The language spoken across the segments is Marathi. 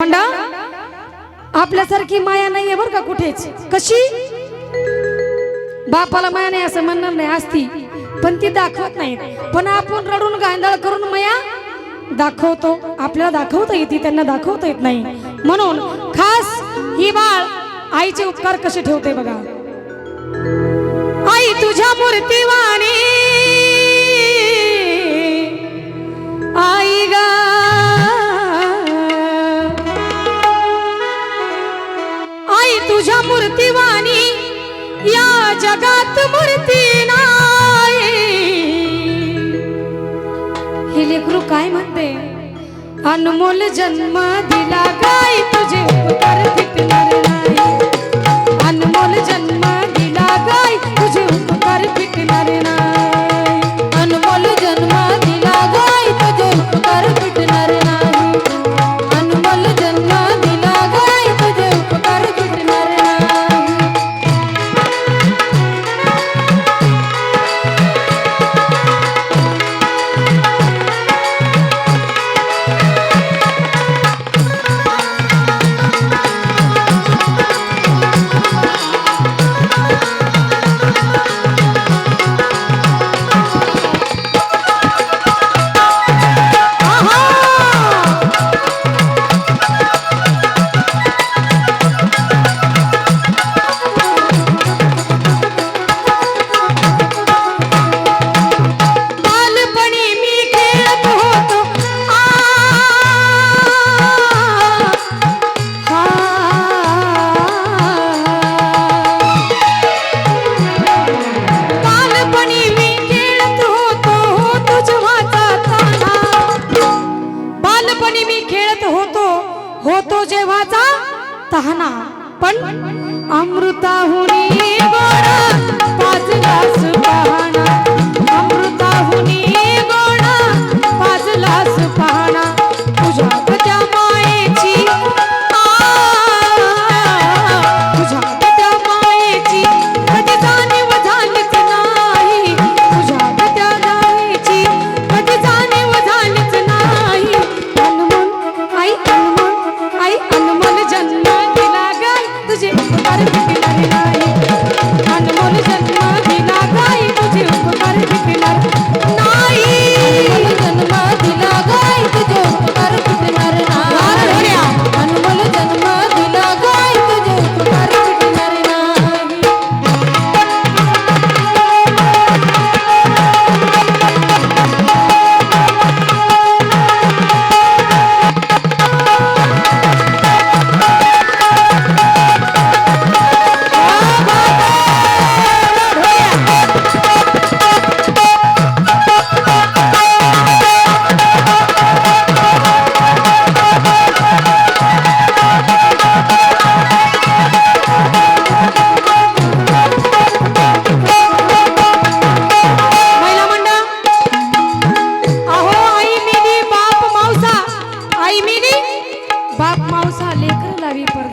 मंडा आपल्यासारखी माया नाहीये बरं का कुठेच. कशी? बापाला माया नाही असं म्हणणार नाही असती पण ती दाखवत नाही. पण आपण रडून गांधळ करून माया दाखवतो. आपल्याला दाखवता येते त्यांना दाखवता येत नाही. म्हणून खास ही बाळ आईचे उपकार कसे ठेवते बघा. आई तुझ्या मूर्तीवाणी जगात मूर्ती नाही. हे लेकरू काय म्हणते? अनमोल जन्म दिला काय तुझे उतर फिटणार होतो होतो जेव्हाचा तहाना. पण अमृताहुनी गोडा पाच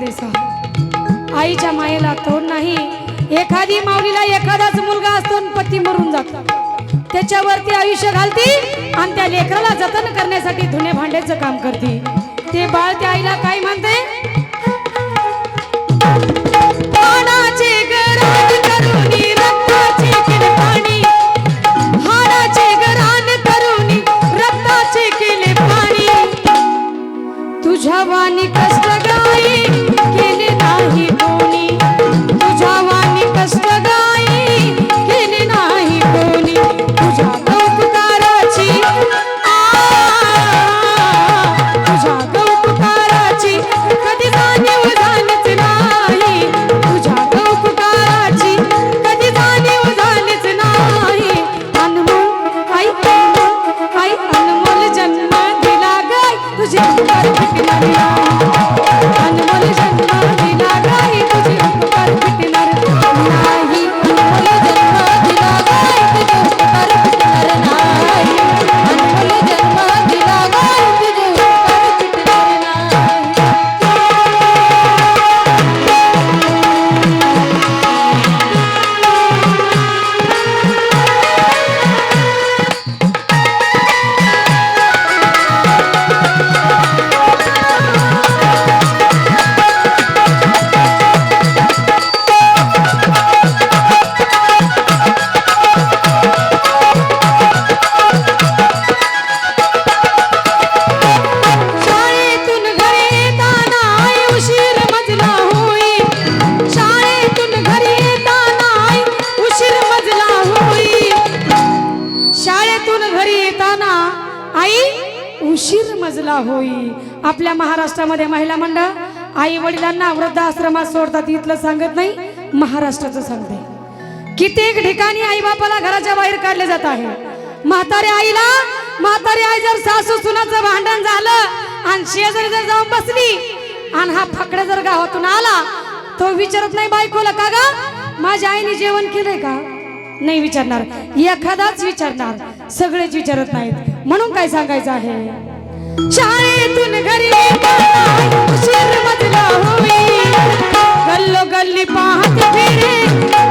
लावी आईच्या मायेला तोड नाही. एखादी माऊलीला एखादाच मुलगा असतो पती मरून जातो. त्याच्यावरती आयुष्य घालती आणि त्या लेकराला जतन करण्यासाठी धुणे भांड्याचं काम करते. ते बाळ त्या आईला काय म्हणते? तुझ्या वाणी कष्ट उशीर मजला होई. आपल्या महाराष्ट्रामध्ये महिला मंडळ आई वडिलांना वृद्धाश्रमात सोडतात इथलं सांगत नाही महाराष्ट्राचं सांगते. कित्येक ठिकाणी आई बापाला घराच्या बाहेर काढले जात आहे. म्हाताऱ्या आईला म्हातारी आई जर सासू सुनाचं भांडण झालं आणि शेजारी जर जाऊन बसली आणि हा फाकडा जर गावातून आला तो विचारत नाही बायकोला का गा? माझ्या आईने जेवण केलंय का? नाही विचारणार. एखादाच विचारणार. सगळेच विचारत नाहीत. म्हणून काय सांगायचं आहे? शाळेतून घरी गल्लो गल्ली पाहत फिरे.